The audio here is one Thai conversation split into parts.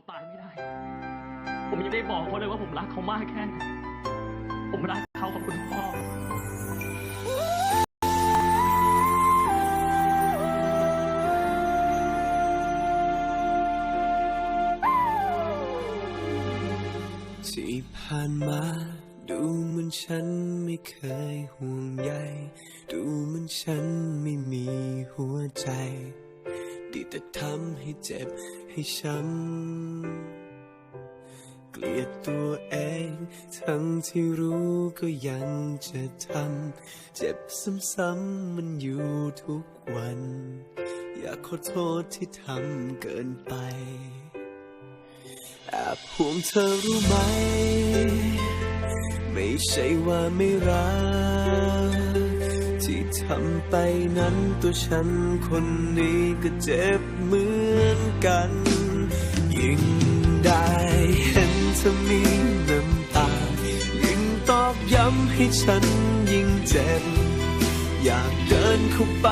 เขาตายไม่ได้ ผมยังได้บอกเขาเลยว่าผมรักเขามากแค่ไหนผมรักเขากับคุณพ่อ ที่ผ่านมาดูเหมือนฉันไม่เคยห่วงใยดูเหมือนฉันไม่มีหัวใจ ดีแต่ทำให้เจ็บให้ช้ำเกลียดตัวเอง ทั้งที่รู้ก็ยังจะทำ เจ็บซ้ำๆมันอยู่ทุกวัน อยากขอโทษที่ทำเกินไปแอบห่วงเธอรู้ไหม ไม่ใช่ว่าไม่รัก ที่ทำไปนั้นตัวฉันคนนี้ก็เจ็บเหมือนกัน ยิ่งได้เห็นเธอมีน้ำตา ยิ่งตอกย้ำให้ฉันยิ่งเจ็บ อยากเดินเข้าไป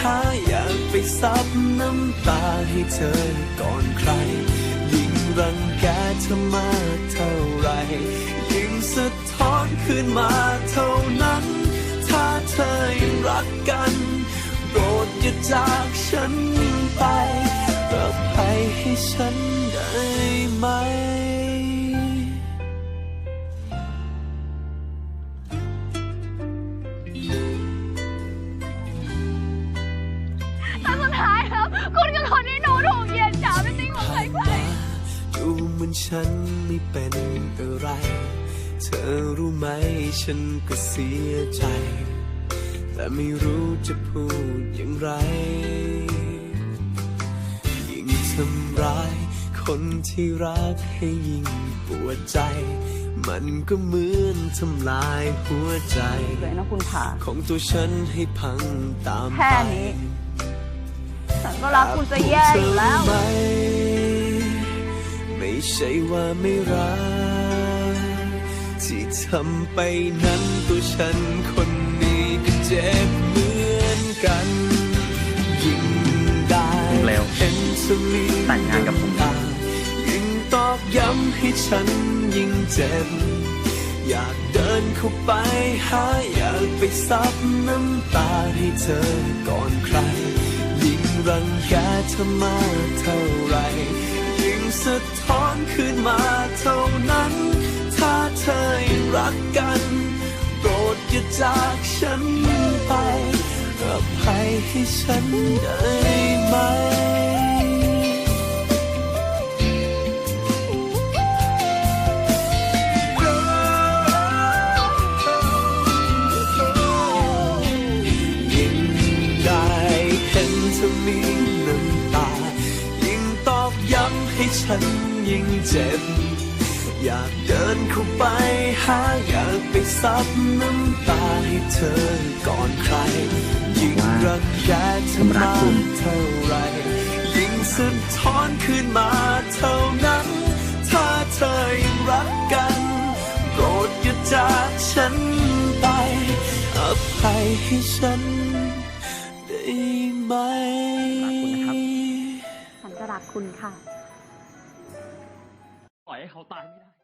หาอยากไปซับน้ำตาให้เธอก่อนใคร ยิ่งรังแกเธอมากเท่าไร ยิ่งสะท้อนขึ้นมาเท่านั้น รักกัน โปรดอย่าจากฉันไปรับภัยให้ฉันได้ไหมแต่สุดท้ายแล้วคุณคือคนที่หนูถูกเหยียดหยามเป็นสิ่งของใครใครดูเหมือนฉันไม่เป็นอะไร เธอรู้ไหมฉันก็เสียใจ แต่ไม่รู้จะพูดอย่างไร ยิ่งทำร้าย คนที่รักให้ยิ่งปวดใจ มันก็เหมือนทำลายหัวใจเลยนะคุณผาของตัวฉันให้พังตามแค่ไปนี้ ฉันก็รักคุณจะแย่อยู่แล้วเธรู้ไหมไม่ใช่ว่าไม่รัก ที่ทำไปนั้นตัวฉันคน แต่งงานกับผมำตายิ่งตอกย้ำให้ฉันยิ่งเจ็บ อยากเดินเข้าไปหาอยากไปซับน้ำตาให้เธอก่อนใคร ยิ่งรังแกเธอมากเท่าไร ยิ่งสะท้อนขึ้นมาเท่านั้น ถ้าเธอยรักกันโปรดอย่าจากฉันไปอภัยให้ฉันได้ไหม ฉันยิ่งเจ็บ อยากเดินเข้าไปหาอยากไปซับน้ำตาให้เธอก่อนใคร ยิ่งรักแค่เธอมากเท่าไร ยิ่งสะท้อนขึ้นมาเท่านั้น ถ้าเธอยังรักกันโปรดอย่าจากฉันไปอภัยให้ฉันได้ไหม ฉันก็รักคุณค่ะ เขาตายไม่ได้